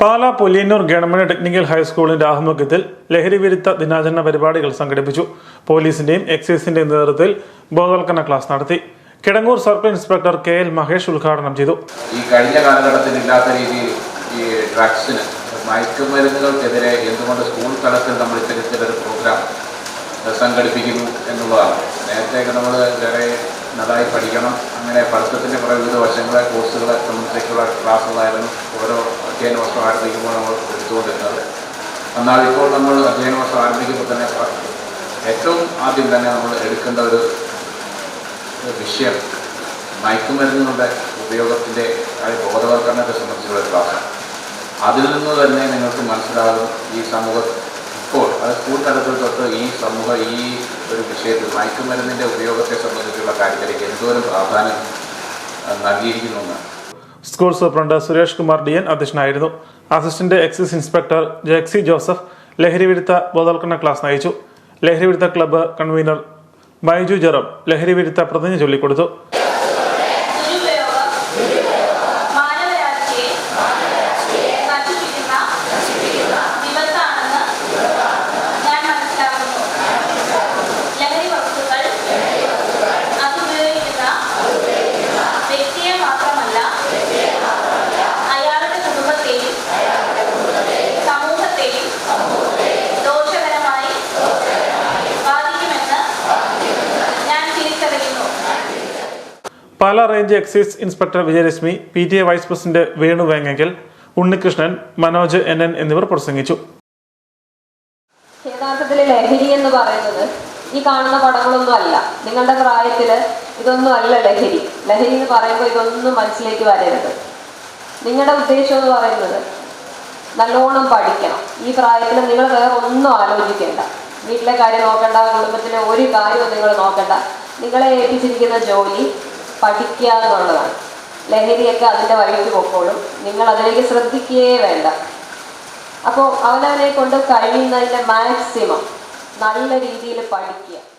Pala Puliyannoor government technical ഹൈസ്കൂളിന്റെ ആഭിമുഖ്യത്തിൽ ലഹരി വിരുദ്ധ ദിനാചരണ പരിപാടികൾ സംഘടിപ്പിച്ചു. പോലീസിന്റെയും എക്സൈസിന്റെയും നേതൃത്വത്തിൽ ബോധവൽക്കരണ ക്ലാസ് നടത്തി. Kidangoor circle inspector K L Mahesh ഉദ്ഘാടനം ചെയ്തു. ഈ കഴിഞ്ഞ കാലഘട്ടത്തിൽ ഇല്ലാത്ത രീതിയിൽ ഈ ഡ്രഗ്സിന് മയക്കുമരുന്നുകൾക്കെതിരെ എന്തുകൊണ്ട് സ്കൂൾ തലത്തിൽ നമ്മൾ ഇത്തരത്തിലൊരു പ്രോഗ്രാം സംഘടിപ്പിക്കുന്നു എന്നുള്ളതാണ്. നേരത്തെയൊക്കെ നമ്മൾ വേറെ നന്നായി പഠിക്കണം. അങ്ങനെ പഠിത്തത്തിന്റെ കുറേ വിവിധ വശങ്ങളെ കോഴ്സുകളെ സംബന്ധിച്ചുള്ള ക്ലാസ്സുകളായിരുന്നു ഓരോ അധ്യയന വർഷം ആരംഭിക്കുമ്പോൾ നമ്മൾ എടുത്തുകൊണ്ടിരുന്നത്. എന്നാൽ ഇപ്പോൾ നമ്മൾ അധ്യയന വർഷം ആരംഭിക്കുമ്പോൾ തന്നെ ഏറ്റവും ആദ്യം തന്നെ നമ്മൾ എടുക്കേണ്ട ഒരു ഒരു വിഷയം മയക്കുമരുന്നുകളുടെ ഉപയോഗത്തിന്റെ ബോധവൽക്കരണത്തെ സംബന്ധിച്ചുള്ള ക്ലാസ്സാണ്. അതിൽ നിന്ന് തന്നെ നിങ്ങൾക്ക് മനസ്സിലാകും ഈ സമൂഹം ഇപ്പോൾ അത് സ്കൂൾ തലത്തിൽ തൊട്ട് ഈ സമൂഹം ഈ ഒരു വിഷയത്തിൽ മയക്കുമരുന്നിന്റെ ഉപയോഗത്തെ സംബന്ധിച്ചുള്ള കാര്യത്തിലേക്ക് എന്തോരം പ്രാധാന്യം ആ, നൽകിയിരിക്കുന്നു എന്ന് school superintendent Suresh Kumar D N അധ്യക്ഷനായിരുന്നു. Assistant excise inspector Jexy Joseph ലഹരി വിരുദ്ധ ബോധവൽക്കരണ ക്ലാസ് നയിച്ചു. ലഹരി വിരുദ്ധ ക്ലബ്ബ് കൺവീനർ ബൈജു ജെറം ലഹരി വിരുദ്ധ പ്രതിജ്ഞ ചൊല്ലിക്കൊടുത്തു. Pala range excise inspector Vijayalakshmi P T A vice president Venu Vengankal Unnikrishnan Manoj N N എന്നിവർ പ്രസംഗിച്ചു. യഥാർത്ഥത്തിൽ ലഹരി എന്ന് പറയുന്നത് ഈ കാണുന്ന പടങ്ങളൊന്നും അല്ല. നിങ്ങളുടെ പ്രായത്തിൽ ഇതൊന്നും അല്ല ലഹരി. ലഹരി എന്ന് പറയുമ്പോൾ ഇതൊന്നും മനസ്സിലേക്ക് വരരുത്. നിങ്ങളുടെ ഉദ്ദേശം എന്ന് പറയുന്നത് നല്ലോണം പഠിക്കണം. ഈ പ്രായത്തിൽ നിങ്ങൾ വേറെ ഒന്നും ആലോചിക്കേണ്ട. വീട്ടിലെ കാര്യം നോക്കണ്ട കുടുംബത്തിലെ ഒരു കാര്യവും നിങ്ങൾ നോക്കണ്ട. നിങ്ങളെ ഏൽപ്പിച്ചിരിക്കുന്ന ജോലി പഠിക്കുക എന്നുള്ളതാണ് ലഹരിയൊക്കെ അതിന്റെ വഴിക്ക് പൊക്കോളും. നിങ്ങൾ അതിലേക്ക് ശ്രദ്ധിക്കുകയേ വേണ്ട. അപ്പോൾ അവനവനെ കൊണ്ട് കഴിയുന്നതിന്റെ മാക്സിമം നല്ല രീതിയിൽ പഠിക്കുക.